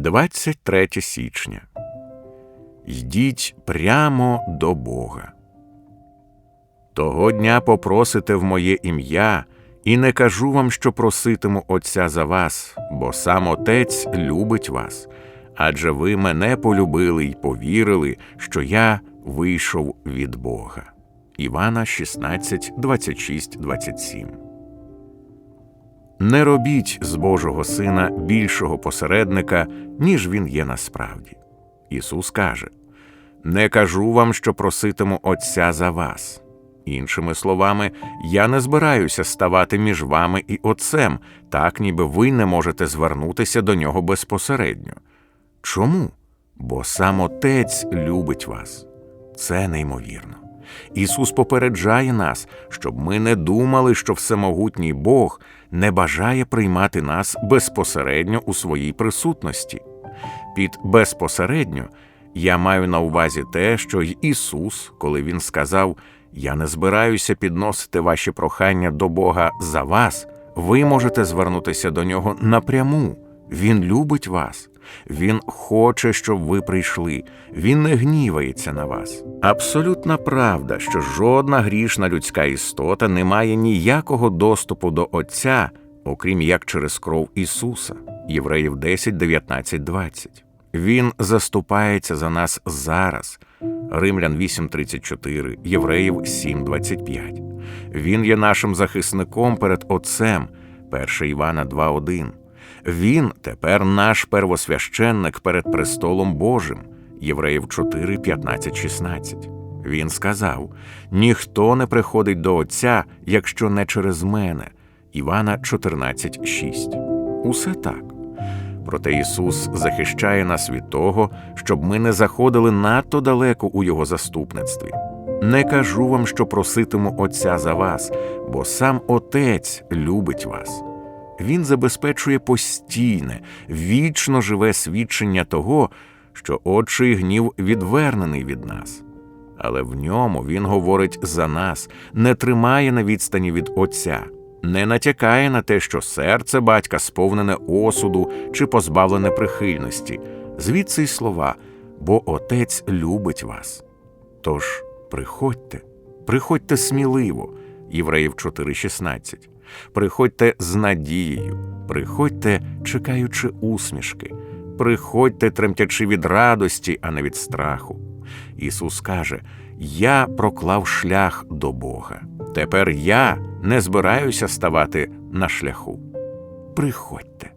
23 січня. Йдіть прямо до Бога. Того дня попросите в моє ім'я, і не кажу вам, що проситиму Отця за вас, бо сам Отець любить вас, адже ви мене полюбили й повірили, що я вийшов від Бога. Івана 16, 26, 27 Не робіть з Божого Сина більшого посередника, ніж він є насправді. Ісус каже: Не кажу вам, що проситиму Отця за вас. Іншими словами, я не збираюся ставати між вами і Отцем, так ніби ви не можете звернутися до нього безпосередньо. Чому? Бо сам Отець любить вас. Це неймовірно. Ісус попереджає нас, щоб ми не думали, що всемогутній Бог не бажає приймати нас безпосередньо у своїй присутності. Під безпосередньо я маю на увазі те, що й Ісус, коли Він сказав: Я не збираюся підносити ваші прохання до Бога за вас, ви можете звернутися до Нього напряму. Він любить вас. Він хоче, щоб ви прийшли, він не гнівається на вас. Абсолютна правда, що жодна грішна людська істота не має ніякого доступу до Отця, окрім як через кров Ісуса. Євреїв 10, 19, 20. Він заступається за нас зараз. Римлян 8.34, Євреїв 7.25. Він є нашим захисником перед Отцем, 1 Івана 2.1. Він тепер наш первосвященник перед престолом Божим. Євреїв 4, 15, 16. Він сказав: ніхто не приходить до Отця, якщо не через мене. Івана 14, 6. Усе так. Проте Ісус захищає нас від того, щоб ми не заходили надто далеко у Його заступництві. Не кажу вам, що проситиму Отця за вас, бо сам Отець любить вас. Він забезпечує постійне, вічно живе свідчення того, що Отчий гнів відвернений від нас. Але в ньому він говорить за нас, не тримає на відстані від Отця, не натякає на те, що серце батька сповнене осуду чи позбавлене прихильності, звідси й слова, бо Отець любить вас. Тож приходьте, приходьте сміливо, Євреїв 4,16. Приходьте з надією, приходьте, чекаючи усмішки, приходьте, тремтячи від радості, а не від страху. Ісус каже: Я проклав шлях до Бога. Тепер я не збираюся ставати на шляху. Приходьте.